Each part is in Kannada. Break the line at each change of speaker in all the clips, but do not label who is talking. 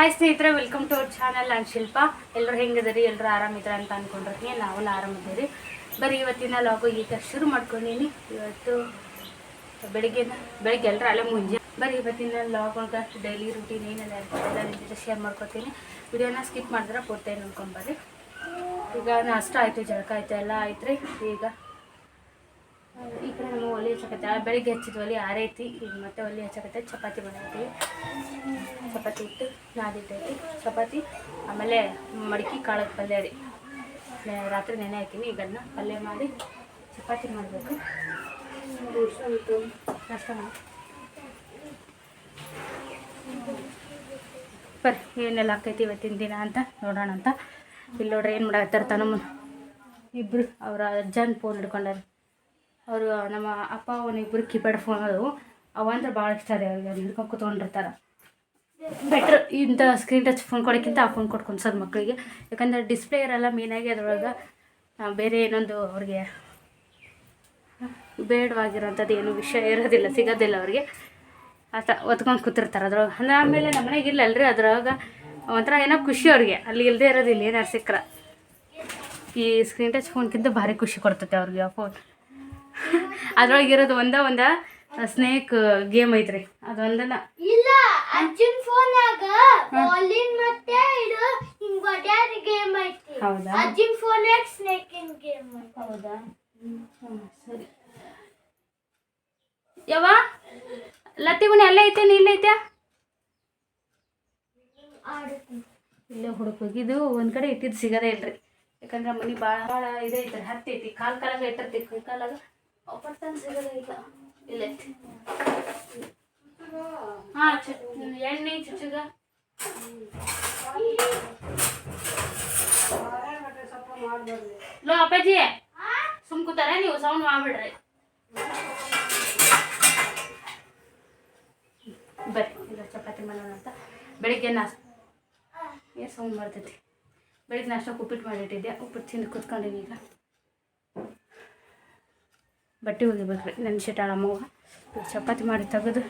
ಹಾಯ್ ಸ್ನೇಹಿತರೆ ವೆಲ್ಕಮ್ ಟು ಅವರ್ ಚಾನಲ್ ನಾನು ಶಿಲ್ಪ ಎಲ್ಲರೂ ಹೆಂಗಿದ್ದೀರಿ? ಎಲ್ಲರೂ ಆರಾಮಿದ್ರ ಅಂತ ಅನ್ಕೊಂಡಿರ್ತೀನಿ. ನಾವು ಆರಾಮಿದ್ದೀರಿ. ಬರೀ ಇವತ್ತಿನ ಲಾಗು ಈಗ ಶುರು ಮಾಡ್ಕೊಂಡೀನಿ. ಇವತ್ತು ಬೆಳಿಗ್ಗೆ ಬೆಳಿಗ್ಗೆ ಎಲ್ಲರೂ ಅಲ್ಲೇ ಮುಂಜೆ ಬರೀ ಇವತ್ತಿನ ಲಾಗ್ ಒಳಗೆ ಡೈಲಿ ರೂಟೀನ್ ಏನೆಲ್ಲ ಇರ್ತದೆ ಜೊತೆ ಶೇರ್ ಮಾಡ್ಕೊತೀನಿ. ವಿಡಿಯೋನ ಸ್ಕಿಪ್ ಮಾಡಿದ್ರೆ ಪೂರ್ತಿ ನೋಡ್ಕೊಂಬರ್ರಿ ಈಗ ನಾಷ್ಟ ಆಯಿತು, ಜಳಕ ಆಯಿತು, ಎಲ್ಲ ಆಯ್ತು ರೀ ಈಗ ಈ ಕಡೆ ನಮ್ಮ ಒಲೆ ಹಚ್ಚಕತ್ತೆ. ಬೆಳಿಗ್ಗೆ ಹಚ್ಚಿದ್ವಿ ಒಲೆ ಆರೈತಿ. ಈಗ ಮತ್ತೆ ಒಲೆ ಹಚ್ಚಕತ್ತೆ. ಚಪಾತಿ ಮಾಡತ್ತೀವಿ ಚಪಾತಿ ಇಟ್ಟು ನಾದಿಟ್ಟೈತಿ ಚಪಾತಿ, ಆಮೇಲೆ ಮಡಕಿ ಕಾಳದ ಪಲ್ಯ ರೀ. ರಾತ್ರಿ ನೆನೆ ಹಾಕಿನಿ. ಈಗ ಅದನ್ನ ಪಲ್ಯ ಮಾಡಿ ಚಪಾತಿ ಮಾಡಬೇಕು. ಕಷ್ಟ ಬರ್ರಿ, ಏನೆಲ್ಲ ಆಕೈತಿ ಇವತ್ತಿನ ದಿನ ಅಂತ ನೋಡೋಣ ಅಂತ ಇಲ್ಲಿ ನೋಡ್ರಿ ಏನು ಮಾಡಾಕತ್ತಾರ ತನಮ್ಮ ಇಬ್ಬರು ಅವರ ಅಜ್ಜನ ಫೋನ್ ಹಿಡ್ಕೊಂಡಾರ. ಅವರು, ನಮ್ಮ ಅಪ್ಪ ಅವನಿಬ್ಬರು ಕೀಪ್ಯಾಡ್ ಫೋನ್ ಅದು. ಅವ ಅಂದ್ರೆ ಭಾಳ ಇಷ್ಟ ರೀ ಅವ್ರಿಗೆ ಹಿಡ್ಕೊಂಡು ಕೂತ್ಕೊಂಡಿರ್ತಾರೆ. ಬೆಟ್ರ್ ಇಂಥ ಸ್ಕ್ರೀನ್ ಟಚ್ ಫೋನ್ ಕೊಡೋಕ್ಕಿಂತ ಆ ಫೋನ್ ಕೊಟ್ಕೊಂಡು ಸರ್ ಮಕ್ಕಳಿಗೆ ಯಾಕಂದರೆ ಡಿಸ್ಪ್ಲೇ ಇರೋಲ್ಲ ಮೇನಾಗಿ ಅದರೊಳಗೆ ಬೇರೆ ಏನೊಂದು ಅವ್ರಿಗೆ, ಬೇಡವಾಗಿರೋಂಥದ್ದು ಏನು ವಿಷಯ ಇರೋದಿಲ್ಲ, ಸಿಗೋದಿಲ್ಲ ಅವ್ರಿಗೆ. ಆತ ಒತ್ಕೊಂಡು ಕೂತಿರ್ತಾರೆ ಅದ್ರೊಳಗೆ. ಅಂದ್ರೆ ಆಮೇಲೆ ನಮ್ಮ ಮನೆಗೆ ಇಲ್ಲ ಅಲ್ರಿ, ಅದ್ರೊಳಗೆ ಒಂಥರ ಏನೋ ಖುಷಿ ಅವ್ರಿಗೆ. ಅಲ್ಲಿ ಇಲ್ಲದೆ ಇರೋದಿಲ್ಲ, ಏನಾರು ಸಿಕ್ಕರ. ಈ ಸ್ಕ್ರೀನ್ ಟಚ್ ಫೋನ್ಕಿಂತ ಭಾರಿ ಖುಷಿ ಕೊಡ್ತೈತೆ ಅವ್ರಿಗೆ ಆ ಫೋನ್ ಅದ್ರೊಳಗೆ ಇರೋದು ಒಂದ ಒಂದ ಸ್ನೇಕ್ ಗೇಮ್ ಐತ್ರಿ. ಅದೊಂದನ
ಇಲ್ಲ ಅಜ್ಜನ್ ಫೋನ್ಯಾಗ ಬಾಲಿನ್ ಮತ್ತೆ ಇದು ಹಿಂಗ್ ಒಡ್ಯಾದ ಗೇಮ್ ಐತಿ.
ಹೌದಾ?
ಅಜ್ಜನ್ ಫೋನ್ಯಾಗ ಇನ್ ಗೇಮ್
ಹೌದಾ? ಸರಿ. ಯಾವ ಲತ್ತಿ ಗುಣಿ ಅಲ್ಲೇ ನೀ ಇಲ್ಲೇ ಐತೆ? ಇಲ್ಲೇ ಹುಡುಕೋಗಿ ಇದು ಒಂದು ಕಡೆ ಇಟ್ಟಿದ್ದು ಸಿಗದೇ ಇಲ್ರಿ. ಯಾಕಂದ್ರೆ ಮನೆ ಭಾಳ ಭಾಳ ಇದೈತ್ರಿ ಹತ್ತೈತಿ ಕಾಲ್ ಕಾಲಾಗ ಇಟ್ಟಿರ್ತಿ ಕೈ ಕಾಲಾಗ. ಒಪ್ಪತ್ತಂದು ಸಿಗೋದೇ ಇಲ್ಲ ಇಲ್ಲ ಹಾಂ ಚು ಎಣ್ಣೆ ಚುಚ್ಚುಗ ಲೋ ಅಪ್ಪಾಜಿ ಸುಮ್ ಕೂತಾರ ನೀವು ಸೌಂಡ್ ಮಾಡ್ಬಿಡ್ರಿ ಬರ್ರಿ ಈಗ ಚಪಾತಿ ಮಾಡೋಣ ಅಂತ ಬೆಳಿಗ್ಗೆ ನಾಷ್ಟ. ಏನು ಸೌಂಡ್ ಮಾಡ್ತೈತಿ ಬೆಳಿಗ್ಗೆ ನಾಷ್ಟ ಉಪ್ಪಿಟ್ಟು ಮಾಡಿಟ್ಟಿದ್ದೆ ಉಪ್ಪಿಟ್ಟು ತಿಂದು ಕೂತ್ಕೊಂಡಿನಿ ಈಗ. ಬಟ್ಟೆ ಒಗಿಬೇಕ್ರಿ ನನ್ನ ಶೀಟ್ ಅಮ್ಮವ್ವ. ಚಪಾತಿ ಮಾಡಿ ತೆಗೆದು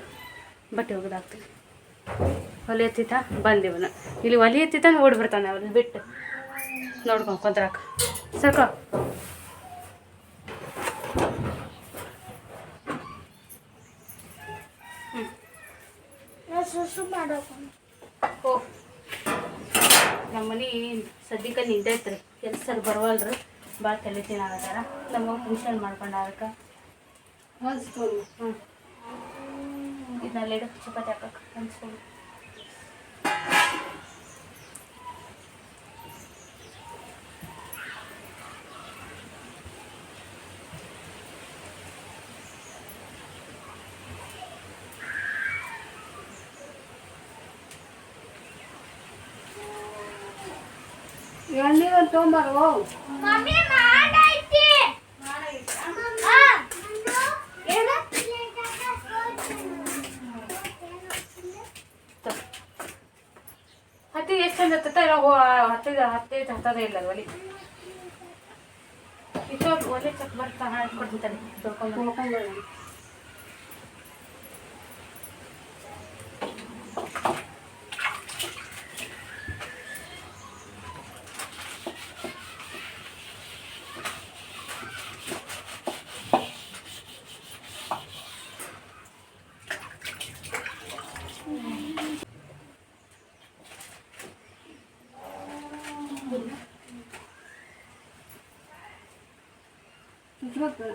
ಬಟ್ಟೆ ಒಗೆದಾಕ್ತೀನಿ ಒಲೆ ಎತ್ತಿತ? ಬಂದಿವನ ಇಲ್ಲಿ ಒಲೆ ಎತ್ತಿತ ಓಡಿ ಬರ್ತಾನೆ ಅವ್ರನ್ನ ಬಿಟ್ಟು ನೋಡ್ಕೊಂಡು ಕುಂದ್ರಾಕ ಸಾಕು ಓ, ನಮ್ಮ ಮನೆ ಸದ್ಯಕ್ಕೆ ನಿಂತೈತ್ರಿ ಕೆಲಸ ಬರವಲ್ರಿ. ಭಾಳ ತಲೆ ತಿನ್ನಾಗತ್ತಾರ ನಮ್ಮ ಫಂಕ್ಷನ್ ಮಾಡ್ಕೊಂಡ ಅದಕ್ಕೆ. ಹ್ಞೂ ಇದನ್ನೆಲ್ಲ ಇಡು ಚಪಾತಿ ಹಾಕಕ್ಕೆ ಅನ್ಸ್ಕೊಂಡು.
ಮಮ್ಮಿ ಮಾಡೈತಿ ಹಾ. ಏನು?
ಹತ್ತಿ ಎಷ್ಟು ಚಂದ ಹತ್ತತ್ತ ಇಲ್ಲ ಹತ್ತಿದ ಹತ್ತೈದು ಇಲ್ಲ ಒಲಿ ಇದು ಒಲೆ ಚಕ್ ಬರ್ತಾ ಕೊಡ್ತೀನಿ ತೊಳ್ಕೊಂಡು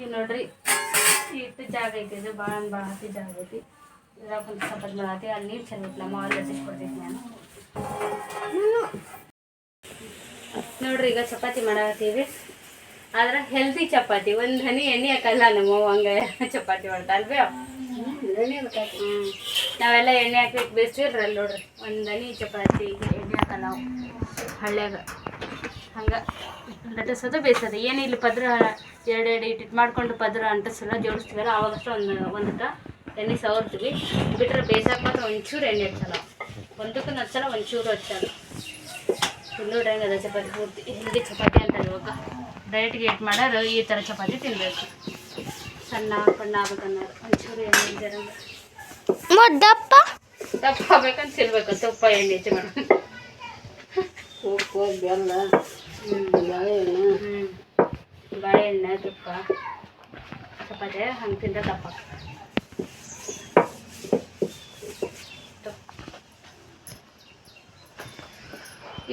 ಈಗ ನೋಡ್ರಿ ಇಟ್ಟು ಜಾಗ ಐತಿ ಇದು ಭಾಳ ಭಾಳ ಹತ್ತಿ ಜಾಗ ಐತಿ. ಇದ್ರಾಗ ಒಂದು ಅಲ್ಲಿ ನೀರು ಚಂದ ನಮ್ಮ ಮಾಲ್ ಕೊಡ್ತೈತಿ ನಾನು. ನೋಡ್ರಿ, ಈಗ ಚಪಾತಿ ಮಾಡತ್ತೀವಿ ಆದ್ರೆ ಹೆಲ್ದಿ ಚಪಾತಿ, ಒಂದು ಹನಿ ಎಣ್ಣೆ ಹಾಕಲ್ಲ ನಮ್ಮವ್ವ ಹಂಗೆ ಚಪಾತಿ ಮಾಡ್ತಾ ಅಲ್ವೇ ಹ್ಞೂ ನಾವೆಲ್ಲ ಎಣ್ಣೆ ಹಾಕಿ ಬೇಸ್ತೀವಿ ಅಲ್ಲಿ ನೋಡ್ರಿ, ಒಂದು ಹನಿ ಚಪಾತಿ, ಎಣ್ಣೆ ಹಾಕಲ್ಲ ನಾವು ಹಳ್ಳ್ಯಾಗ. ಹಂಗೆ. ಲಟ್ಟಿಸೋದು ಬೇಯಿಸೋದು ಏನು ಇಲ್ಲಿ ಪದ್ರ ಎರಡು ಎರಡು ಇಟ್ಟಿಟ್ಟು ಮಾಡ್ಕೊಂಡು ಪದ್ರ ಅಂಟಿಸಲ್ಲ ಜೋಡಿಸ್ತೀವಲ್ಲ ಅವಾಗಷ್ಟು ಒಂದು ಒಂದಕ್ಕೆ ಎಣ್ಣೆ ಸವರ್ತೀವಿ. ಬಿಟ್ಟರೆ ಬೇಯಿಸಕ್ಕೆ ಮಾತ್ರ ಒಂಚೂರು ಎಣ್ಣೆ ಹಚ್ಚಲ್ಲ. ಒಂದಕ್ಕೂ ಹಚ್ಚಲ್ಲ ಒಂಚೂರು ಹಚ್ಚಲ್ಲ. ಇಲ್ಲಿ ನೋಡ್ರಿ ಹೆಂಗದ ಚಪಾತಿ ಪೂರ್ತಿ. ಹಿಂದಿ ಚಪಾತಿ ಅಂತಾರೆ ಇವಾಗ. ಡಯಟ್ಗೆ ಏಟ್ ಮಾಡೋರು ಈ ಥರ ಚಪಾತಿ ತಿನ್ನಬೇಕು ಸಣ್ಣ ಪಣ್ಣ ಆಗ್ಬೇಕನ್ನೋರು ಒಂಚೂರು ಎಣ್ಣೆ ಇದ್ದರೆ
ದಪ್ಪ
ದಪ್ಪ ಆಗ್ಬೇಕಂತ ತಿನ್ಬೇಕು ತುಪ್ಪ ಎಣ್ಣೆ ಹಚ್ಚಿ
ಉಪ್ಪು ಬೆಲ್ಲ.
ಹ್ಞೂ
ಬಾಳೆಹಣ್ಣು
ಹ್ಞೂ ಬಾಳೆಹಣ್ಣು ತುಪ್ಪ, ಚಪಾತಿ ಹಂಗೆ ತಿಂದ ದಪ್ಪ.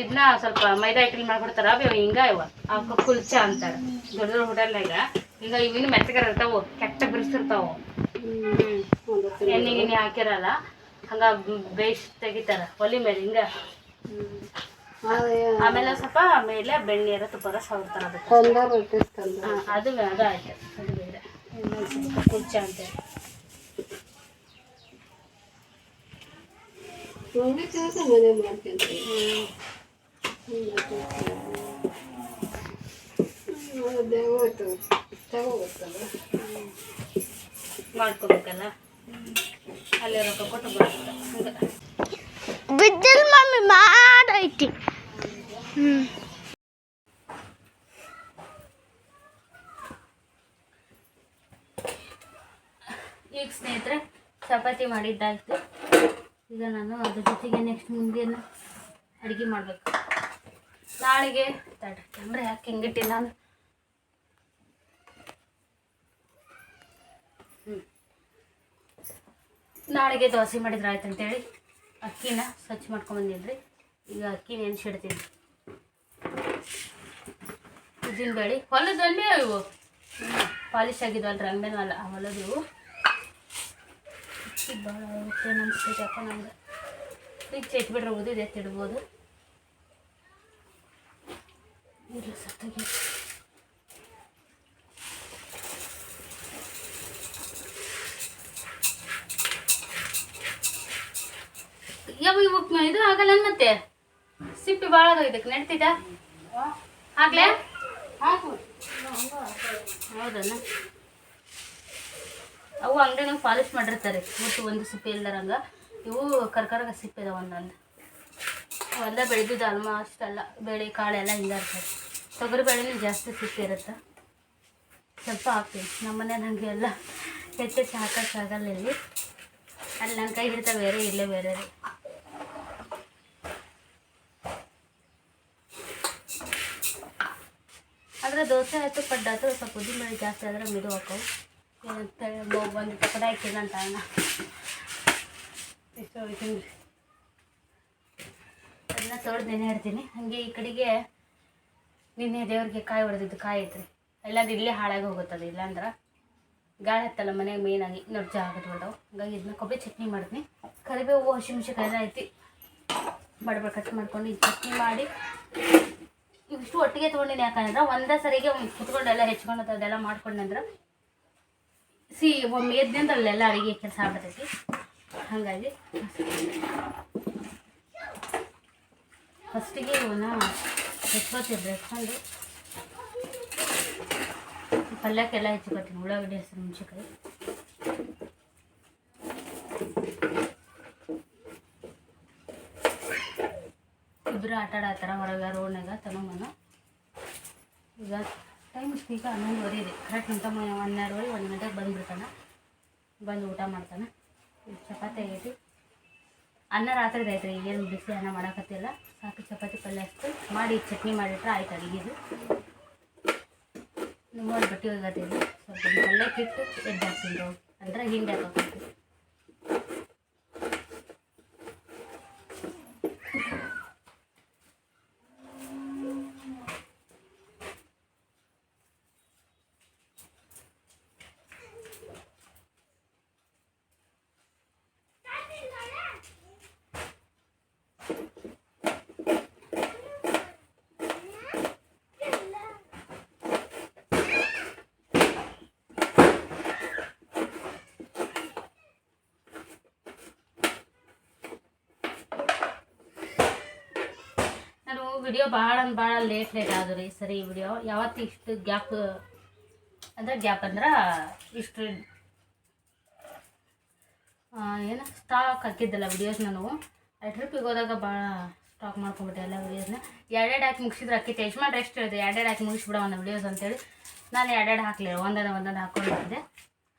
ಇದನ್ನ ಸ್ವಲ್ಪ ಮೈದಾ ಹಿಟ್ಟಲ್ಲಿ ಮಾಡ್ಕೊಡ್ತಾರ ಅವು ಹಿಂಗ ಇವ. ಆ ಕುಲ್ಚ ಅಂತಾರೆ. ದೊಡ್ಡ ದೊಡ್ಡ ಹೋಟೆಲ್ನಾಗ ಹಿಂಗ ಇವಿನ ಮೆತ್ತಗರ ಇರ್ತಾವು. ಕೆಟ್ಟ ಬಿರ್ಸಿರ್ತಾವು. ಹ್ಞೂ ಎಣ್ಣೆ ಗಿಣ್ಣೆ ಹಾಕಿರಲ್ಲ. ಹಂಗ ಬೇಯಿಸಿ ತೆಗಿತಾರ. ಒಲಿ ಮೇಲೆ ಹಿಂಗ. ಆಮೇಲೆ ಸ್ವಲ್ಪ ಮೇಲೆ ಬೆಣ್ಣೀರ ತುಪ್ಪದ ಸವರ್ತಾರ ಅದಕ್ಕೆ ಅದು ಅದು ಆಯ್ತು. ಅದು ಬೇರೆ. ಕುಚ್ಚ ಅಂತೇಳಿ ಮಾಡ್ಕೋಬೇಕಲ್ಲ? ಅಲ್ಲಿ ರೊಕ್ಕ ಕೊಟ್ಟು ಬರುತ್ತೆ ಹಂಗೆ
ಬಿದ್ದಿಲ್ ಮಮ್ಮಿ, ಮಾಡೈತಿ. ಹ್ಮ್.
ಈಗ ಸ್ನೇಹಿತರೆ, ಚಪಾತಿ ಮಾಡಿದ್ದಾಯ್ತು. ಈಗ ನಾನು ಅದ್ರ ಜೊತೆಗೆ ನೆಕ್ಸ್ಟ್ ಮುಂದಿನ ಅಡುಗೆ ಮಾಡಬೇಕು. ನಾಳೆಗೆ ಕ್ಯಾಮ್ರಾ ಯಾಕೆ ಹೆಂಗಿಟ್ಟಿಲ್ಲ ನಾನು? ಹ್ಞೂ ನಾಳೆಗೆ ದೋಸೆ ಮಾಡಿದ್ರೆ ಆಯ್ತು ಅಂತೇಳಿ ಅಕ್ಕಿನ ಸ್ವಚ್ಛ ಮಾಡ್ಕೊಂಬಂದಿದ್ರಿ ಈಗ ಅಕ್ಕಿ ನೆನೆಸಿಡ್ತೀನಿ. ಉದ್ದಿನ ಬೇಳೆ ಹೊಲದಲ್ಲಿ ಇವು? ಪಾಲಿಶ್ ಆಗಿದ್ವಲ್ರಿ, ಅಂಗಡಿನ ಅಲ್ಲ, ಆ ಹೊಲದು. ಭಾಳ ಆಗುತ್ತೆ ಅನಿಸ್ತೈತೆ ಅಪ್ಪ ನಮ್ಗೆ ಫ್ರಿಜ್ ಇಟ್ಬಿಟ್ರೆ ಉದಿದೆ ಎತ್ತಿಡ್ಬೋದು. ಇಲ್ಲ ಸತ್ತಾಗಿ. ಯಾವ ಇವಾಗ ಇದು ಆಗಲ್ಲ ಮತ್ತೆ ಸಿಪ್ಪಿ ಭಾಳ ಇದಕ್ಕೆ ನಡ್ತಿದ್ದ ಆಗ್ಲೇ? ಹೌದನ? ಅವು ಅಂಗಡಿನಾಗ ಪಾಲಿಶ್ ಮಾಡಿರ್ತಾರೆ ಮತ್ತು ಒಂದು ಸಿಪ್ಪೆ ಇಲ್ದಾರಂಗ. ಇವು ಕರ್ಕರಗ ಸಿಪ್ಪೆ ಇದಾವ ಒಂದೊಂದು ಅವೆಲ್ಲ ಬೆಳೆದಿದ್ದು ಆಲ್ಮೋಸ್ಟ್ ಎಲ್ಲ ಬೆಳೆ ಕಾಳೆಲ್ಲ ಹಿಂಗೆ ಇರ್ತಾರೆ ತೊಗರಿ ಬೇಳೆನೂ ಜಾಸ್ತಿ ಸಿಪ್ಪೆ ಇರುತ್ತೆ. ಸ್ವಲ್ಪ ಹಾಕ್ತೀನಿ. ನಮ್ಮನೆ ನನಗೆ ಎಲ್ಲ ಹೆಚ್ಚೆಚ್ಚು ಹಾಕೋಕ್ಕಾಗಲ್ಲ ಇಲ್ಲಿ. ಅಲ್ಲಿ ನನ್ನ ಕೈ ಹಿಡಿತ ಬೇರೆ, ಇಲ್ಲೇ ಬೇರೆ ರೀ. ಆದರೆ ದೋಸೆ ಆಯಿತು ಪಡ್ಡ ಆಯ್ತು ಸ್ವಲ್ಪ ಉದ್ದಿನ ಜಾಸ್ತಿ ಆದರೆ ಮಿದು ಹಾಕವು ಬಂದು ಹಾಕಿಲ್ಲ ಅಂತ ಅಣ್ಣ. ಇಷ್ಟು ಹೋಗ್ತೀನಿ ಅದನ್ನ ತೊಳೆದು ನೆನೆ ಇಡ್ತೀನಿ. ಹಾಗೆ ಈ ಕಡೆಗೆ ನಿನ್ನೆ ದೇವ್ರಿಗೆ ಕಾಯಿ ಹೊಡೆದಿದ್ದು ಕಾಯಿ ಐತ್ರಿ. ಎಲ್ಲಾದ್ರೂ ಇಲ್ಲೇ ಹಾಳಾಗಿ ಹೋಗುತ್ತದೆ ಇಲ್ಲಾಂದ್ರೆ ಗಾಳಿ ಹತ್ತಲ್ಲ ಮನೆಗೆ ಮೇನಾಗಿ ನೊಡ್ಜ ಆಗುತ್ತೆ ಬಿಡವು ಹಂಗಾಗಿ ಇದನ್ನ ಕೊಬ್ಬರಿ ಚಟ್ನಿ ಮಾಡ್ತೀನಿ. ಕರಿಬೇವು ಹಸಿಮೆಣ್ಸಿಕಾಯಿ ಐತಿ. ಬಡಬಡ ಕಟ್ ಮಾಡ್ಕೊಂಡು ಈ ಚಟ್ನಿ ಮಾಡಿ ಇವಿಷ್ಟು ಒಟ್ಟಿಗೆ ತೊಗೊಂಡಿನಿ ಯಾಕಂದ್ರೆ ಒಂದೇ ಸರಿಗೆ ಕುತ್ಕೊಂಡೆಲ್ಲ ಹೆಚ್ಕೊಂಡು ಅದೆಲ್ಲ ಮಾಡ್ಕೊಂಡಂದ್ರೆ. ಸಿ, ಒಮ್ಮೆ ಎದ್ದಿಂದ ಅಲ್ಲೆಲ್ಲ ಅಡುಗೆ ಕೆಲಸ ಆಗ್ಬಿಡ್ತೈತಿ. ಹಾಗಾಗಿ ಫಸ್ಟಿಗೆ ಇವನ್ನ ಹೆಚ್ಕೊತಿರ್ರಿ ಹೆಚ್ಕೊಂಡು ಪಲ್ಯಕ್ಕೆಲ್ಲ ಹೆಚ್ಚಿಕೊತೀನಿ ಉಳ್ಳಾಗಡ್ಡಿ ಹಸಿರು ಮೆಣಸಿನ್ಕಾಯಿ ಇಬ್ಬರು ಆಟ ಆಡತ್ತಾರ ಹೊರಗೆ ರೋಡ್ನಾಗ ತಗೊಂಬನ ಈಗ ಟೈಮ್ ಈಗ ಹನ್ನೊಂದುವರೆ ಇದೆ. ಕರೆಕ್ಟ್ ಅಂತ ಹನ್ನೆರಡುವರೆ, ಒಂದು ಗಂಟೆಗೆ ಬಂದುಬಿಡ್ತಾನೆ. ಬಂದು ಊಟ ಮಾಡ್ತಾನೆ. ಚಪಾತಿ ಆಗೈತಿ. ಅನ್ನ ರಾತ್ರಿದು ರೀ ಈಗೇನು ಬಿಸಿ ಅನ್ನ ಮಾಡಕತ್ತಿಲ್ಲ. ಸಾಕು ಚಪಾತಿ ಪಲ್ಯ ಅಷ್ಟು. ಮಾಡಿ ಚಟ್ನಿ ಮಾಡಿಟ್ರೆ ಆಯ್ತು ಅಡುಗೆದು. ನಿಮ್ಮ ಬಟ್ಟೆ ಹೋಗತ್ತೀವಿ ಸ್ವಲ್ಪ ಪಲ್ಯಕ್ಕಿಟ್ಟು ಎದ್ದು ಹಾಕ್ತೀನಿ ರೋಡ್ ಅಂದ್ರೆ ಹಿಂಗೆ ಹಾಕೋತೀನಿ ನಾನು ವಿಡಿಯೋ ಭಾಳ ಅಂದ್ರೆ ಭಾಳ ಲೇಟ್ ಲೇಟ್ ಆದ್ರಿ ರೀ ಸರಿ ವಿಡಿಯೋ ಯಾವತ್ತು ಇಷ್ಟು ಗ್ಯಾಪ್ ಅಂದ್ರೆ ಗ್ಯಾಪ್ ಅಂದ್ರೆ ಇಷ್ಟು ಏನು ಸ್ಟಾಕ್ ಹಾಕಿದ್ದಲ್ಲ ವಿಡಿಯೋಸ್ ನಾನು ಟ್ರಿಪ್ಪಿಗೆ ಹೋದಾಗ ಭಾಳ ಸ್ಟಾಕ್ ಮಾಡ್ಕೊಂಬಿಟ್ಟೆ ಎಲ್ಲ ವಿಡಿಯೋಸ್ನ ಎರಡೆರಡು ಹಾಕಿ ಮುಗಿಸಿದ್ರೆ ಅಕ್ಕಿ ಟೇಸ್ಟ್ ಮಾಡಿ ರೆಸ್ಟ್ ಹೇಳಿದೆ ಎರಡೆರಡು ಹಾಕಿ ಮುಗಿಸ್ಬಿಡ ಒಂದು ವಿಡಿಯೋಸ್ ಅಂತೇಳಿ ನಾನು ಎರಡೆರಡು ಹಾಕಲಿಲ್ಲ ಒಂದೊಂದು ಒಂದೊಂದು ಹಾಕ್ಕೊಂಡಿದ್ದೆ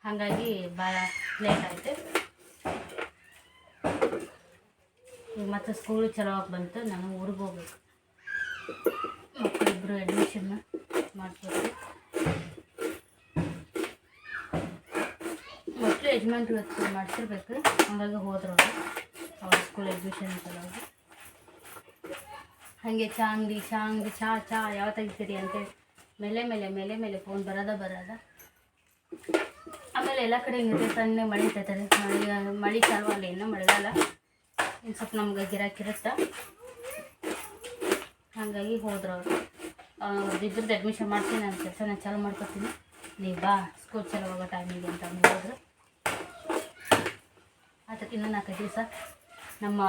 ಹಾಗಾಗಿ ಭಾಳ ಲೇಟ್ ಆಯಿತು. ಈಗ ಮತ್ತೆ ಸ್ಕೂಲ್ ಚಲೋ ಆಗಿ ಬಂತು. ನಾನು ಊರಿಗೆ ಹೋಗ್ಬೇಕು. ಮಕ್ಕಳಿಬ್ಬರು ಅಡ್ಮಿಷನ್ ಮಾಡ್ತಾರೆ ಮಕ್ಕಳು ಯಜಮಾನ್ರು ಇವತ್ತು ಮಾಡಿಸಿರ್ಬೇಕು ಹಂಗಾಗಿ ಹೋದ್ರು ಅವರು. ಅವ್ರ ಸ್ಕೂಲ್ ಅಡ್ಮಿಷನ್ ಸಲುವಾಗಿ ಹಾಗೆ ಚಾ ಅಂಗಡಿ ಚಾ ಅಂಗಡಿ ಚಾ ಚಾ, ಯಾವ ತೆಗಿತೀರಿ ಅಂತೇಳಿ ಮೇಲೆ ಮೇಲೆ ಮೇಲೆ ಮೇಲೆ ಫೋನ್ ಬರೋದ ಬರೋದ. ಆಮೇಲೆ ಎಲ್ಲ ಕಡೆ ಹಿಂಗೆ ಸಣ್ಣ ಮಳೆ ಇರ್ತೈತೆ ಮಳೆ ಮಳೆ ಚಾಲು ಅಲ್ಲ ಇನ್ನೂ ಮಳೆಗಾಲ. ಇನ್ನು ಸ್ವಲ್ಪ ನಮ್ಗೆ ಗಿರಾಕಿರುತ್ತೆ ಹಾಗಾಗಿ ಹೋದ್ರು ಅವರು. ಇದ್ರದ್ದು ಅಡ್ಮಿಷನ್ ಮಾಡ್ತೀನಿ, ನಾನು ಕೆಲಸ ನಾನು ಚಾಲು ಮಾಡ್ಕೊತೀನಿ. ನೀವು ಬಾ ಸ್ಕೂಲ್ ಚಾಲು ಹೋಗೋ ಟೈಮಿಗೆ ಅಂತ ಅಂದ್ ಹೇಳಿದ್ರು. ಆತ ಇನ್ನೂ ನಾಲ್ಕೈದು ದಿವಸ. ನಮ್ಮ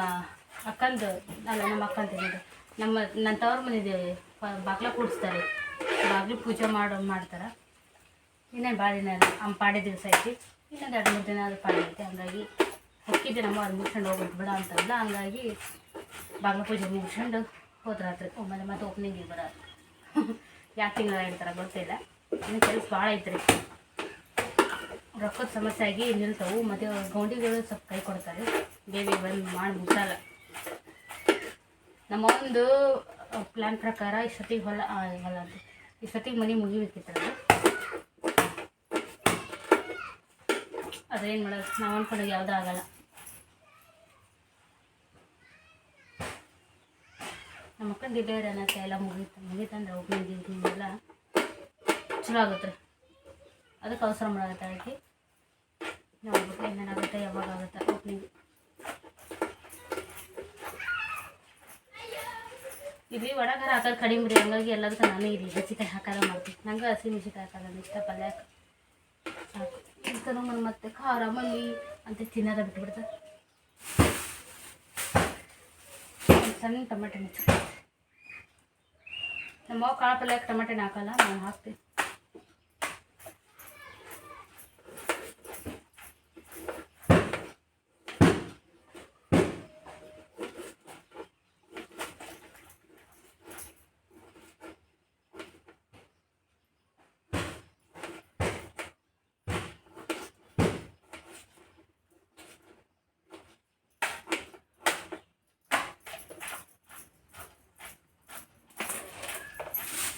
ಅಕ್ಕಂದು, ಅಲ್ಲ, ನಮ್ಮ ಅಕ್ಕಂತ ನಮ್ಮ, ನನ್ನ ತವ್ರ ಮನೆದೆ ಬಾಗ್ಲ ಕೂಡಿಸ್ತಾರೆ. ಬಾಗ್ಲಿ ಪೂಜೆ ಮಾಡೋ, ಮಾಡ್ತಾರೆ. ಇನ್ನೇನು ಭಾಳ ದಿನ ಅಮ್ಮ ಪಾಡೆ ದಿವಸ ಐತಿ. ಇನ್ನೊಂದು ಎರಡು, ಮೂರು ದಿನ ಅದು ಪಾಡೆ ಐತಿ. ಹಂಗಾಗಿ ಹೊಕ್ಕಿದ್ದೆ ನಮ್ಮ ಅದು ಮುಗಿಸ್ಕೊಂಡು ಹೋಗ್ಬಿಟ್ಟು ಬಿಡ ಅಂತಂದ ಹಂಗಾಗಿ ಬಾಗ್ಲ ಪೂಜೆ ಮುಗಿಸ್ಕೊಂಡು ಹೋದ್ರಾತ್ರಿ. ಒಮ್ಮೆಲೆ ಮತ್ತೆ ಓಪನಿಂಗಿಗೆ ಬರೋದು. ಯಾಕೆ ತಿಂಗಳ ಹೇಳ್ತಾರೆ ಗೊತ್ತಿಲ್ಲ ಇನ್ನು ಕೆಲಸ ಭಾಳ ಐತ್ರಿ. ರೊಕ್ಕದ ಸಮಸ್ಯೆ ಆಗಿ ನಿಲ್ತವು. ಮತ್ತು ಗೌಂಡಿಗಳು ಸ್ವಲ್ಪ ಕೈ ಕೊಡ್ತಾರೆ. ಬೇಬಿ ಬಂದು ಮಾಡಿ ಮುಟ್ಟಲ್ಲ ನಮ್ಮ ಒಂದು ಪ್ಲ್ಯಾನ್ ಪ್ರಕಾರ ಇಷ್ಟೊತ್ತಿಗೆ ಹೊಲ ಹೊಲ ಅಂತ. ಇಷ್ಟೊತ್ತಿಗೆ ಮನೆ ಮುಗಿಬೇಕಿತ್ತು ಅದೇನು ಮಾಡೋದು? ನಾವು ಅಂದ್ಕೊಂಡಾಗ ಯಾವುದೂ ಆಗಲ್ಲ. ನಮ್ಮ ಬೇಡ ಡಿಲಿವರಿ ಅನ್ನೋಕ್ಕೆ ಎಲ್ಲ ಮುಗೀತು ಮುಗಿತಂದ್ರೆ ಗಿಪ್ನಿಂಗ್ ಎಲ್ಲ ಚಲೋ ಆಗುತ್ತೆ ಅದಕ್ಕೆ ಅವಸರ ಮಾಡಾಗುತ್ತೆ ಆಕಿ ನೋಡ್ಬೇಕು ಏನೇನಾಗುತ್ತೆ ಯಾವಾಗ ಆಗುತ್ತೆ ಓಪನಿಂಗ್ ಇಲ್ಲಿ ಒಡಗಾರ ಹಾಕೋದು ಕಡಿಮೆ ರೀ. ಹಂಗಾಗಿ ಎಲ್ಲದಕ್ಕೂ ನಾನು ಇಲ್ಲಿ ಹಸಿಕಾಯಿ ಹಾಕೋದ ಮಾಡ್ತೀನಿ. ನಂಗೆ ಹಸಿ ಮೆಣಸಿಕಾಯಿ ಹಾಕೋದು ಇಷ್ಟ ಪಲ್ಯ. ಸಾಕು. ಚಿಕನು ಮತ್ತೆ ಖಾರ, ಮಲ್ಲಿ ಅಂತ ತಿನ್ನೋದ ಬಿಟ್ಬಿಡ್ತಾರೆ ಸಣ್ಣ ಟೊಮೆಟೊ ಮುಚ್ಚ. ನಮ್ಮ ಕಾಳು ಪಲ್ಯಕ್ಕೆ ಟೊಮೆಟೊನ ಹಾಕಲ್ಲ ನಾನು ಹಾಕ್ತೀನಿ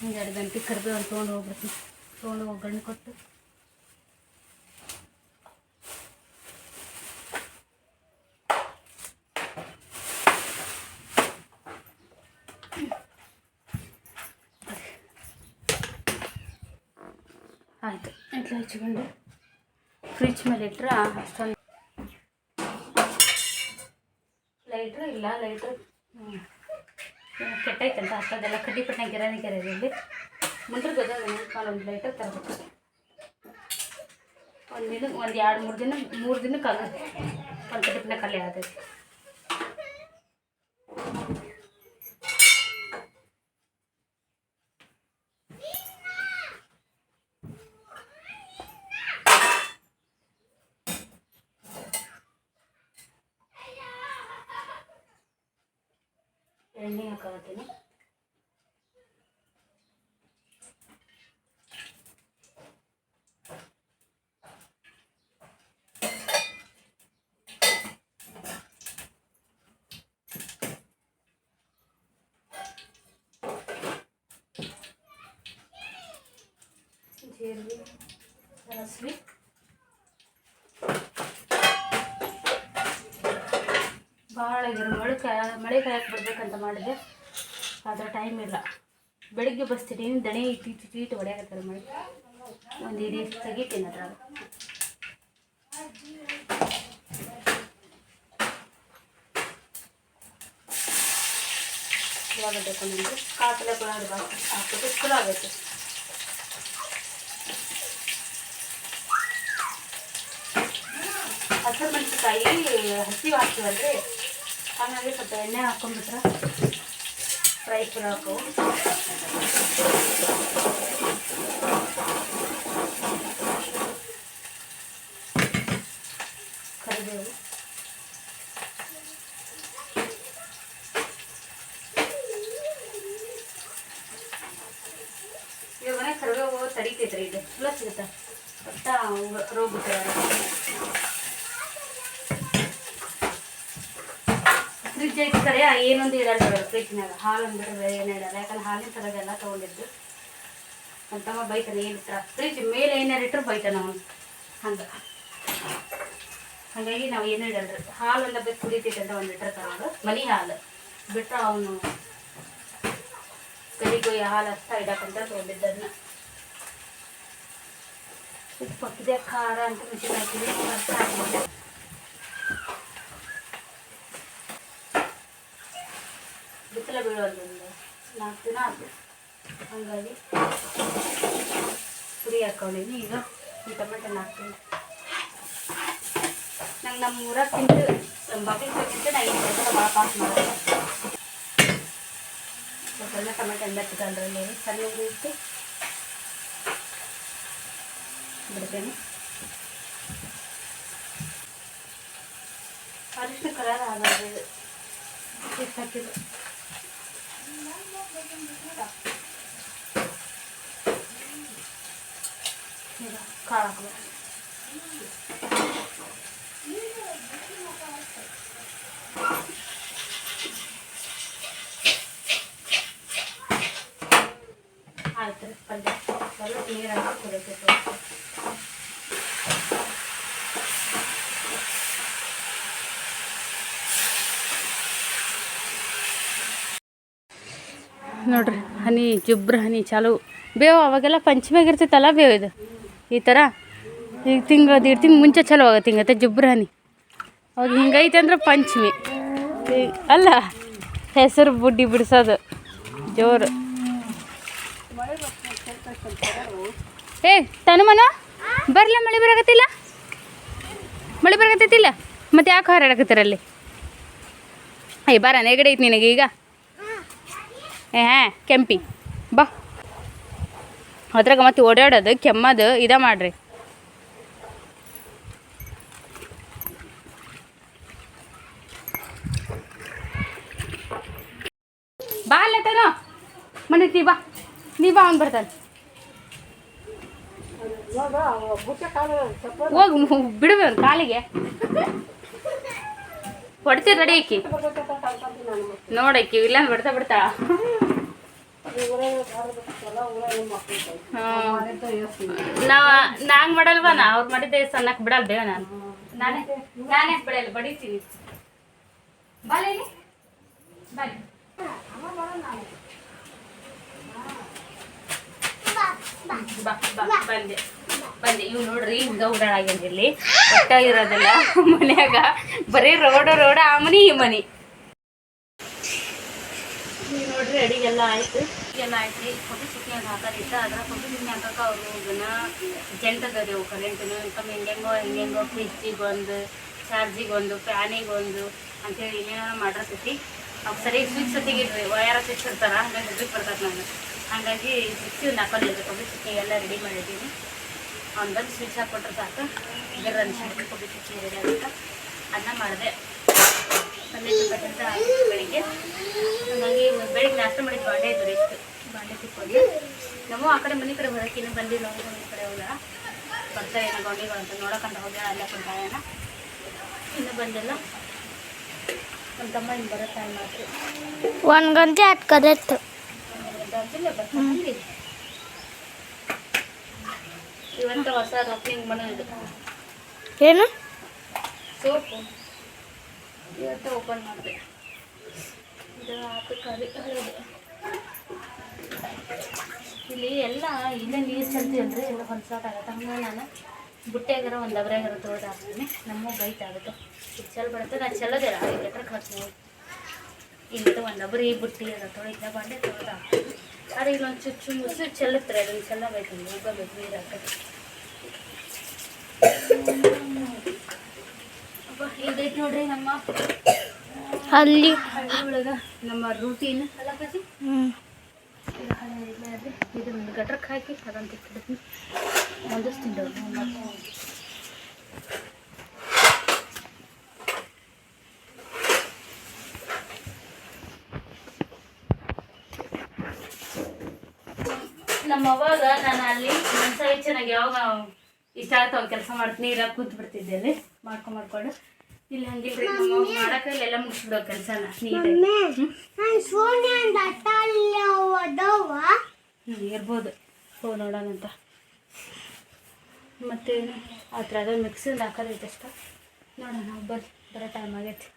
ಒಂದು ಎರಡು ಗಂಟೆ ಕರ್ದು ಅಂತ ತೊಗೊಂಡು ಹೋಗ್ಬಿಡ್ತೀನಿ. ತೊಗೊಂಡು ಒಗ್ಗರಣೆ ಕೊಟ್ಟು. ಆಯಿತು ಇಟ್ಲ ಹಚ್ಕೊಂಡು ಫ್ರಿಜ್ ಮೇಲೆ ಇಟ್ರೆ? ಅಷ್ಟೊಂದು ಲೈಟ್ರು ಇಲ್ಲ ಲೈಟ್ರು ಕೆಟ್ಟೈತಂತ ಅಷ್ಟದೆಲ್ಲ ಕಡ್ಡಿ ಪಟ್ಟಣ ಗಿರಾಣಿ ಕೆರೆಯಲ್ಲಿ. ಮುಂದೆ ಗೊತ್ತಾಗ ಒಂದು ಲೈಟರ್ ತರಬೇಕು. ಒಂದು ದಿನ ಒಂದು ಎರಡು ಮೂರು ದಿನ ಮೂರು ದಿನಕ್ಕೆ ಆಗುತ್ತೆ ಒಂದು ಕಡ್ಡಿ ಪಟ್ಟಣ ಖಾಲಿ ಆಗತೈತಿ ಸಾಸಿವೆ ಭಾಳ ಇದ್ರ ಮಳೆ ಮಳೆ ಕಾಯಕ್ಕೆ ಬರ್ಬೇಕಂತ ಮಾಡಿದೆ. ಆದರೆ ಟೈಮ್ ಇಲ್ಲ. ಬೆಳಿಗ್ಗೆ ಬಸ್ತೀನಿ, ದಣಿ ಇಟ್ಟು ಇಟ್ಟು ಹೊಡೆಯಾಕತ್ತಾರೆ ಮಳೆ. ಒಂದು ಇಡೀ ತೆಗಿತೀನಿ ಅದ್ರಾಗ. ಉಳ್ಳಾಗಡ್ಡೆ ಕೊಂಡ್ರೆ ಕಾಪಲೆ ಉಳ್ಳಾಗಡ್ಡೆ ಹಾಕಿ ಹಾಕ್ಬಿಟ್ಟು ಚಲೋ ಆಗೈತೆ ಹಸಿರು ಮೆಣಸಿನ್ಕಾಯಿ ಹಸಿ ಹಾಕ್ತೀವಲ್ರಿ ಹಾಗಾಗಿ ಸ್ವಲ್ಪ ಎಣ್ಣೆ ಹಾಕೊಂಡ್ಬಿಟ್ರೆ ಫ್ರೈ ಚಲೋ ಹಾಕವು ಕರಿಬೇವು ಇವಾಗ ಮನೆ ಕರಿಬೇವು ತಡಿತೈತ್ರಿ ಇದು ಚಲೋ ಸಿಗುತ್ತೆ ಒಟ್ಟ ರೋಗ ಫ್ರಿಜ್ ಫ್ರಿಜ್ ಐತಿ ಕರೆ ಏನೊಂದು ಇಡಲ್ಲ ಫ್ರಿಜ್ನಾಗ ಹಾಲು ಅಂದ್ಬಿಟ್ರೆ ಏನು ಇಡಲ್ಲ ಯಾಕಂದ್ರೆ ಹಾಲಿನ ಥರದ್ದೆಲ್ಲ ತೊಗೊಂಡಿದ್ದು. ನಮ್ಮ ತಮ್ಮ ಬೈತಾನೆ, ಏನು ಇಟ್ರ ಫ್ರಿಜ್ ಮೇಲೆ ಏನಾರು ಇಟ್ಟರು ಬೈತಾನೆ ಅವನು. ಹಂಗೆ. ಹಾಗಾಗಿ ನಾವು ಏನು ಇಡಲ್ರಿ ಹಾಲು ಬಿಟ್ಟು ಕುಡಿತೈತೆ ಅಂತ ಒಂದು ಲೀಟ್ರ್ ತರೋದು. ಮನೆ ಹಾಲು. ಬಿಟ್ಟರೆ ಅವನು ಕರಿಗೊಯ್ಯ ಹಾಲು ಅಷ್ಟ ಇಡಕ್ಕಂತ ತೊಗೊಂಡಿದ್ದನ್ನ ಇದು ಪಕ್ಕದೆ ಖಾರ ಅಂತ ಮಿಷಿನ್ ಹಾಕಿದ್ವಿ ಅರ್ಥ ಆಗ್ಲಿಲ್ಲ ಬಿತ್ತಲ ಬೀಳೋದು ಒಂದು ನಾಲ್ಕು ದಿನ ಆಯ್ತು ಹಂಗಾಗಿ ಪುರಿ ಹಾಕೊಂಡಿನಿ ಈಗ ಈ ಟೊಮೆಟೊ ಹಾಕ್ತೀನಿ ನಂಗೆ ನಮ್ಮ ಊರಾಗ ತಿಂದು ನಮ್ಮ ಬಾಗಿಲು ಕೊಟ್ಟಿದ್ದು ನಾ ಏನು ಕೆಲಸ ಭಾಳ ಪಾಸ್ ಮಾಡೋದು ಸ್ವಲ್ಪ ಟೊಮೆಟೊ ಎಲ್ಲ ಚಿಕನ್ರಲ್ಲಿ ಸಣ್ಣ ಇಟ್ಟು ಬಿಡ್ತೇನೆ ಅರಿಶಿನ ಕಲರ್ ಆಗೋದು ಎಷ್ಟು ಹಾಕಿದ್ರು ಈಗ ಕಾಳು ಹಾಕಿ ನೋಡ್ರಿ ಹನಿ ಜುಬ್ರ ಹನಿ ಚಾಲು. ಬೇವು ಅವಾಗೆಲ್ಲ ಪಂಚಮಿಯಾಗ ಇರ್ತೈತಲ್ಲ ಬೇವು ಇದು? ಈ ಥರ? ಈಗ ತಿಂಗಳು ದೀಡ್ ತಿಂಗ್ಳು ಮುಂಚೆ ಚಲೋ ಆಗತ್ತೆ ಹಿಂಗತ್ತೆ, ಜುಬ್ರಾನಿ. ಅವಾಗ ಹಿಂಗೈತೆ ಅಂದ್ರೆ ಪಂಚಮಿ. ಅಲ್ಲ, ಹೆಸರು ಬುಡ್ಡಿ ಬಿಡಿಸೋದು. ಜೋರು. ಏ, ತನುಮನ, ಬರ್ಲ, ಮಳೆ ಬರಾಕತ್ತಿಲ್ಲ? ಮಳೆ ಬರಾಕತ್ತೈತಿಲ್ಲ? ಮತ್ತೆ ಯಾಕೆ ಹಾರಾಡಕತ್ತೀರಲ್ಲಿ ಏ, ಬಾರ, ನೆಗಡಿ ಐತಿ ನಿನಗೆ ಈಗ ಏ, ಹಾಂ, ಕೆಂಪಿ. ಬಾ. ಅದ್ರಾಗ ಮತ್ತೆ ಓಡಾಡೋದು, ಕೆಮ್ಮದು, ಇದ ಮಾಡ್ರಿ. ಬಾ ಅಲ್ಲತನ ಮನೆ ಬಾ. ನೀ ಬಾ ಅವ್ನು ಬರ್ತಾನೆ. ಹೋಗಿ ಬಿಡುವೆ ಕಾಲಿಗೆ. ಹೊಡ್ತೀರಿ ರೆಡಿ ಆಕಿ. ನೋಡಕ್ಕಿ ಇಲ್ಲ ಬಿಡ್ತಾ ಬಿಡ್ತಾ ನಾ ನಾಂಗ್ ಮಾಡಲ್ವಾ ನಾ? ಅವ್ರು ಮಾಡಿದ್ದೆ ಸಣ್ಣಕ್ ಬಿಡಲ್ ನಾನು? ನಾನೇ ನಾನೇ ಬಿಡಲ್ಲ ಬಡಿತೀನಿ. ಬಂದೆ. ಬಂದೆ. ಇವ್ ನೋಡ್ರಿ, ಹಿಂಗ ಓಡಾಡಾಗ್ಯಾನ ಇಲ್ಲಿ. ಒಟ್ಟ ಇರೋದಿಲ್ಲ. ಮನ್ಯಾಗ ಬರೀ ರೋಡ ರೋಡ, ಆ ಮನಿ, ಈ ಮನಿ. ನೋಡ್ರಿ ಅಡಿಗೆಲ್ಲ ಆಯ್ತು. ಎಲ್ಲ ಆಯ್ತು ಕೊಬ್ಬರಿ ಚಟ್ನಿಯಾಗ ಹಾಕೋದಿತ್ತು ಅದ್ರ ಕೊಬ್ಬರಿ ಚಟ್ನಿ ಹಾಕಕ್ಕೆ ಅವರು ಇದನ್ನ ಜಂಟ್ ಅದಾವ ಕರೆಂಟ್ನ ಕಮ್ಮಿ ಹೆಂಗೆಂಗೋ ಹೆಂಗೆಂಗೋ ಫ್ರಿಜ್ಜಿಗೆ ಒಂದು ಚಾರ್ಜಿಗೆ ಒಂದು ಫ್ಯಾನಿಗೆ ಒಂದು ಅಂತೇಳಿ ಏನೇನೋ ಮಾಡಿರ್ತೈತಿ. ಅವು ಸರಿ ಸ್ವಿಚ್ ಸತಿಗಿರ್ರಿ ವಯರ ಸ್ವಿಚ್ ಇರ್ತಾರ ಹಂಗಾಗಿ ರಿಪೀಟ್ ಬರ್ತದೆ ನಾನು ಹಾಗಾಗಿ ಸ್ವಿಚ್ ಹಾಕೊಂಡಿದ್ದೆ ಕೊಬ್ಬರಿ ಚಟ್ನಿ ಎಲ್ಲ ರೆಡಿ ಮಾಡಿದ್ದೀನಿ. ಅವ್ನು ಬಂದು ಸ್ವಿಚ್ ಹಾಕ್ಕೊಟ್ರೆ ಸಾಕು. ಬಿರ್ರ ಅನ್ಸಿಟ್ಟು ಕೊಬ್ಬರಿ ಚಟ್ನಿ ರೆಡಿ ಆಗುತ್ತೆ. ಅನ್ನ ಮಾಡಿದೆ. ಆಯ್ತು ಬೆಳಿಗ್ಗೆ ಹಾಗಾಗಿ ಬೆಳಿಗ್ಗೆ ನಾಷ್ಟ ಮಾಡಿದ್ದು ಬಾಂಡೆ ಇದ್ದು ಇಷ್ಟು ಬಾಂಡೆ ತಿಕ್ಕೊಂಡು. ನಮ್ಮ ಆ ಕಡೆ ಮನೆ ಕಡೆ ಬರೋಕೆ ಇನ್ನೂ ಬಂದಿಲ್ಲ. ಅವ್ರು ಮನೆ ಕಡೆ ಹೋಗ್ಯಾರ ಬರ್ತಾರೆ ಏನೋ ಗೊಂಡಿಗಳು ಅಂತ ನೋಡಕ್ಕಂತ ಹೋಗ್ಯಾರ ಅಲ್ಲ ಕೊಂಡಾಯನ ಇನ್ನೂ ಬಂದಿಲ್ಲ. ನಮ್ಮ ತಮ್ಮ ಇನ್ನು ಬರೋ ಟೈಮ್ ಮಾತ್ರ
ಒಂದು ಗಂಟೆ ಹತ್ಕದತ್ತು
ಅದಿಲ್ಲ ಬರ್ತಾರೆ ಇವಂತ ಹೊಸ ರೊಕ್ಕ ಮನೆ ಇದು
ಏನು?
ಸೋಪು ಇವತ್ತು ಓಪನ್ ಮಾಡಿದೆ. ಇದು ಆತು ಕರಿ ಇಲ್ಲಿ ಎಲ್ಲ, ಇಲ್ಲೇ ನೀರು ಚೆಲ್ತೀವಲ್ರಿ ಎಲ್ಲ ಹೊಲ್ಸಾಟಾಗತ್ತೆ ಹಂಗೆ ನಾನು ಬುಟ್ಟೆಗಾರ ಒಂದು ಡಬ್ರ್ಯಾಗಾರ ತೊಳೆದು ಹಾಕ್ತೀನಿ. ನಮ್ಮ ಬೈತಾಗುತ್ತೆ ಆಗುತ್ತೆ. ಇದು ಚೆಲ್ ಬಿಡುತ್ತೆ. ನಾನು ಚೆಲ್ಲೋದಿಲ್ಲ ಐದು ಲೀಟ್ರ್ ಖರ್ಚು ನೋಡಿ. ಇಲ್ಲಿ ಒಂದು ಡಬ್ರಿ ಬುಟ್ಟಿ ಅದ ತೊಳಿದ ಬಂಡೆ ತೊಳೆದು ಹಾಕ್ತೀನಿ. ಆದರೆ ಇಲ್ಲೊಂದು ಚುಚ್ಚು ಮುಚ್ಚು ಚೆಲ್ಲುತ್ತಾರೆ ಅದನ್ನು ಚೆಲ್ಲಬೇಕು. ಹೋಗಬೇಕು ನೀರು ಹಾಕೋದು ನೋಡ್ರಿ ನಮ್ಮ
ಅಲ್ಲಿ
ಹಳ್ಳಿ ಒಳಗೆ ನಮ್ಮ ರೂಟೀನ್ ಅಲ್ಲ
ಹ್ಮ್.
ಇದು ಗಟ್ರಕ್ಕೆ ಹಾಕಿ ಅದನ್ನು ಒಂದಿಷ್ಟು ನಮ್ಮ ಅವಾಗ ನಾನು ಅಲ್ಲಿ ಮನ್ಸಾಗಿ ಚೆನ್ನಾಗಿ ಯಾವಾಗ ಇಷ್ಟ ಆಗ್ತಾವ ಕೆಲಸ ಮಾಡ್ತೀನಿ ನೀರಾಗ ಕೂತ್ ಬಿಡ್ತಿದ್ದೆ ಅಲ್ಲಿ. ಮಾಡ್ಕೊಂಡು ಮಾಡ್ಕೊಂಡು. ಇಲ್ಲ ಹಂಗಿಲ್ರಿ ನಮ್ಮ ಮುಗಿಸ್ಬಿಡೋ ಕೆಲಸನ. ನೀಟಾಗಿ.
ಅಂತ ಅಟ್ಟ ಅಲ್ಲಿ ಅದಾವ
ಹ್ಞೂ ಇರ್ಬೋದು. ಹೋ ನೋಡೋಣಂತ ಮತ್ತೇನು ಆ ಥರ ಅದು ಮಿಕ್ಸಿಂದ ಹಾಕೋದೈತೆ ಅಷ್ಟ. ನೋಡೋಣ ಬರ್ರಿ. ಬರೋ ಟೈಮ್ ಆಗೈತಿ.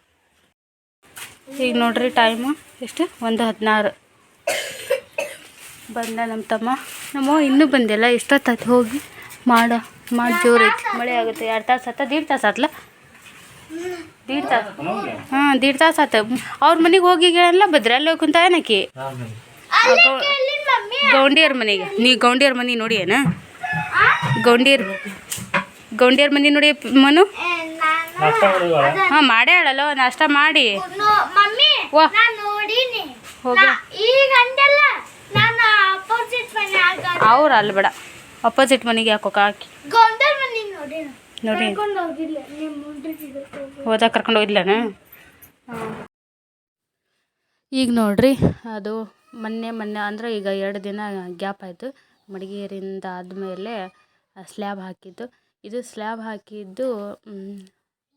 ಈಗ ನೋಡ್ರಿ ಟೈಮು ಎಷ್ಟು? ಒಂದು ಹದಿನಾರು. ಬಂದ ನಮ್ಮ ತಮ್ಮ. ನಮ್ಮ ಇನ್ನೂ ಬಂದಿಲ್ಲ. ಎಷ್ಟೊತ್ತಾಯ್ತು ಹೋಗಿ? ಮಾಡ ಮಾಡಿ ಜೋರೈತಿ ಮಳೆ ಆಗುತ್ತೆ. ಎರಡು ತಾಸು ಆತ ದೀಡ್ ತಾಸು ಆತ್ಲ? ದೀಡ್ ತಾಸು. ಹಾಂ ದೀಡ್ ತಾಸು ಆತ. ಅವ್ರ ಮನೆಗೆ ಹೋಗಿ ಎಲ್ಲ ಬದ್ರ ಅಲ್ಲಿ ಹೋಗಿ ಕುಂತ ಏನಕಿ
ಮಮ್ಮಿ.
ಗೌಂಡಿಯರ್ ಮನೆಗೆ. ನೀ ಗೌಂಡಿಯರ್ ಮನೆ ನೋಡಿ ಏನ? ಗೌಂಡಿಯರ್ ಗೌಂಡಿಯರ್ ಮನೆ ನೋಡಿ ಮನು?
ನಾನು
ಹಾಂ ಮಾಡೇ ಹೇಳಲ್ಲ ನಾಷ್ಟ ಮಾಡಿ. ಅವ್ರ
ನಾನು ಅಪೋಸಿಟ್
ಮನೆಗೆ ಯಾಕೋ ಹಾಕಿ
ಗೊಂದಲ್ ಮನೆ ನೋಡಿನ.
ನೋಡಿ.
ಹೋಗಿಲ್ಲ
ಹೋದಾಗ ಕರ್ಕೊಂಡು ಹೋಗಿಲ್ಲನ ಈಗ ನೋಡ್ರಿ ಅದು ಮೊನ್ನೆ ಮೊನ್ನೆ ಅಂದ್ರೆ ಈಗ ಎರಡು ದಿನ ಗ್ಯಾಪ್ ಆಯಿತು. ಮಡಿಗೇರಿಂದ ಆದಮೇಲೆ ಸ್ಲ್ಯಾಬ್ ಹಾಕಿದ್ದು. ಇದು ಸ್ಲ್ಯಾಬ್ ಹಾಕಿದ್ದು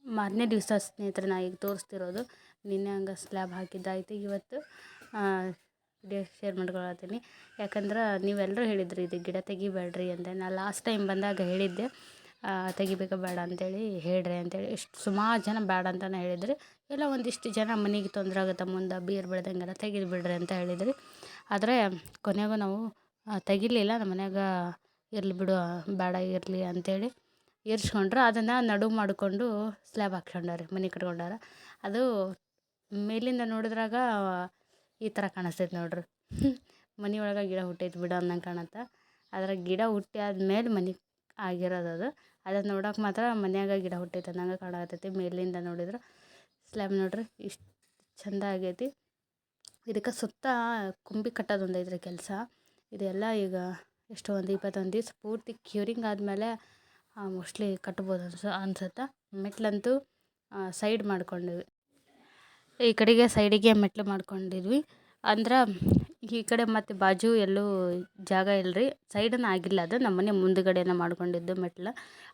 ಮಾರನೇ ದಿವಸ ಸ್ನೇಹಿತರೆ ನಾ ಈಗ ತೋರಿಸ್ತಿರೋದು. ನಿನ್ನೆ ಹಂಗೆ ಸ್ಲ್ಯಾಬ್ ಹಾಕಿದ್ದಾಯಿತು ಇವತ್ತು. ವಿಡಿಯೋ ಶೇರ್ ಮಾಡ್ಕೊಳತ್ತೀನಿ. ಯಾಕಂದ್ರೆ ನೀವೆಲ್ಲರೂ ಹೇಳಿದ್ರಿ ಇದು ಗಿಡ ತೆಗಿಬೇಡ್ರಿ ಅಂತ ನಾ ಲಾಸ್ಟ್ ಟೈಮ್ ಬಂದಾಗ ಹೇಳಿದ್ದೆ. ತೆಗಿಬೇಕಾ ಬೇಡ ಅಂತೇಳಿ ಹೇಳ್ರಿ ಅಂತೇಳಿ. ಎಷ್ಟು ಸುಮಾರು ಜನ ಬೇಡ ಅಂತಲೇ ಹೇಳಿದ್ರಿ. ಎಲ್ಲ ಒಂದಿಷ್ಟು ಜನ ಮನೆಗೆ ತೊಂದರೆ ಆಗುತ್ತೆ, ಮುಂದೆ ಬೀರ್ ಬೆಳ್ದಂಗೆಲ್ಲ ತೆಗೆದು ಬಿಡ್ರಿ ಅಂತ ಹೇಳಿದ್ರಿ. ಆದರೆ ಕೊನೆಗೂ ನಾವು ತೆಗಿಲಿಲ್ಲ, ನಮ್ಮ ಮನ್ಯಾಗ ಇರಲಿ ಬಿಡು, ಬೇಡ ಇರಲಿ ಅಂತೇಳಿ ಇರ್ಸ್ಕೊಂಡ್ರು. ಅದನ್ನು ನಡು ಮಾಡಿಕೊಂಡು ಸ್ಲ್ಯಾಬ್ ಹಾಕ್ಸ್ಕೊಂಡಾರೆ, ಮನೆ ಕಟ್ಕೊಂಡಾರ. ಅದು ಮೇಲಿಂದ ನೋಡಿದ್ರಾಗ ಈ ಥರ ಕಾಣಿಸ್ತೈತೆ ನೋಡ್ರಿ. ಮನೆ ಒಳಗೆ ಗಿಡ ಹುಟ್ಟೈತೆ ಬಿಡು ಅನ್ನಂಗೆ ಕಾಣತ್ತೆ. ಆದ್ರೆ ಗಿಡ ಹುಟ್ಟಿ ಆದ್ಮೇಲೆ ಮನೆ ಆಗಿರೋದು ಅದು. ಅದನ್ನು ನೋಡೋಕೆ ಮಾತ್ರ ಮನ್ಯಾಗ ಗಿಡ ಹುಟ್ಟೈತೆ ಅನ್ನಂಗೆ ಕಾಣಕತ್ತೈತಿ. ಮೇಲಿಂದ ನೋಡಿದ್ರೆ ಸ್ಲ್ಯಾಬ್ ನೋಡ್ರಿ ಇಷ್ಟು ಚಂದ ಆಗೈತಿ. ಇದಕ್ಕೆ ಸುತ್ತ ಕುಂಬಿ ಕಟ್ಟೋದು ಒಂದು ಐತ್ರಿ ಕೆಲಸ. ಇದೆಲ್ಲ ಈಗ ಎಷ್ಟು ಒಂದು ಇಪ್ಪತ್ತೊಂದು ದಿವ್ಸ ಪೂರ್ತಿ ಕ್ಯೂರಿಂಗ್ ಆದಮೇಲೆ ಮೋಸ್ಟ್ಲಿ ಕಟ್ಬೋದು ಅನ್ಸ, ಅನ್ಸುತ್ತೆ. ಮೆಟ್ಲಂತೂ ಸೈಡ್ ಮಾಡ್ಕೊಂಡಿವಿ. ಈ ಕಡೆಗೆ ಸೈಡಿಗೆ ಮೆಟ್ಲು ಮಾಡ್ಕೊಂಡಿದ್ವಿ. ಅಂದ್ರೆ ಈ ಕಡೆ ಮತ್ತು ಬಾಜು ಎಲ್ಲೂ ಜಾಗ ಇಲ್ಲರಿ ಸೈಡನ್ನು ಆಗಿಲ್ಲ ಅದು. ನಮ್ಮ ಮನೆ ಮುಂದುಗಡೆನೇ ಮಾಡ್ಕೊಂಡಿದ್ದು ಮೆಟ್ಲು.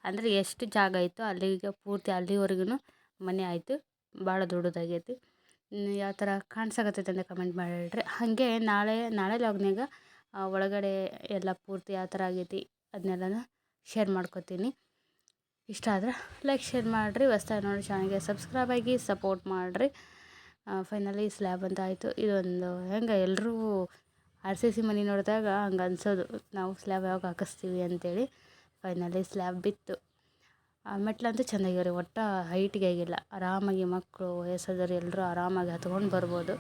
ಅಂದರೆ ಎಷ್ಟು ಜಾಗ ಇತ್ತು ಅಲ್ಲಿಗೆ ಪೂರ್ತಿ ಅಲ್ಲಿವರೆಗೂ ಮನೆ ಆಯಿತು. ಭಾಳ ದೊಡ್ಡದಾಗೈತಿ. ಯಾವ ಥರ ಕಾಣಿಸಕತ್ತೈತೆ ಅಂತ ಕಮೆಂಟ್ ಮಾಡಿರಿ. ಹಾಗೆ ನಾಳೆ ನಾಳೆ ಲಾಗ್ನಾಗ ಒಳಗಡೆ ಎಲ್ಲ ಪೂರ್ತಿ ಯಾವ ಥರ ಆಗೈತಿ ಅದನ್ನೆಲ್ಲ ಶೇರ್ ಮಾಡ್ಕೊತೀನಿ. ಇಷ್ಟ ಆದ್ರೆ ಲೈಕ್ ಶೇರ್ ಮಾಡಿರಿ. ಹೊಸ್ದಾಗಿ ನೋಡಿ ಚಾನಲ್ಗೆ ಸಬ್ಸ್ಕ್ರೈಬ್ ಆಗಿ ಸಪೋರ್ಟ್ ಮಾಡಿರಿ. ಫೈನಲಿ ಸ್ಲ್ಯಾಬ್ ಅಂತ ಆಯಿತು. ಇದೊಂದು ಹೆಂಗೆ ಎಲ್ಲರೂ ಆರ್ ಸಿ ಸಿ ಮನೆ ನೋಡಿದಾಗ ಹಂಗೆ ಅನ್ಸೋದು. ನಾವು ಸ್ಲ್ಯಾಬ್ ಯಾವಾಗ ಹಾಕಿಸ್ತೀವಿ ಅಂತೇಳಿ ಫೈನಲಿ ಸ್ಲ್ಯಾಬ್ ಬಿತ್ತು. ಆ ಮೆಟ್ಲಂತೂ ಚೆನ್ನಾಗಿವ್ರಿ ಒಟ್ಟು ಹೈಟ್ಗೆ ಆಗಿಲ್ಲ. ಆರಾಮಾಗಿ ಮಕ್ಕಳು, ವಯಸ್ಸಾದವ್ರು ಎಲ್ಲರೂ ಆರಾಮಾಗಿ ಹತ್ಕೊಂಡು ಬರ್ಬೋದು.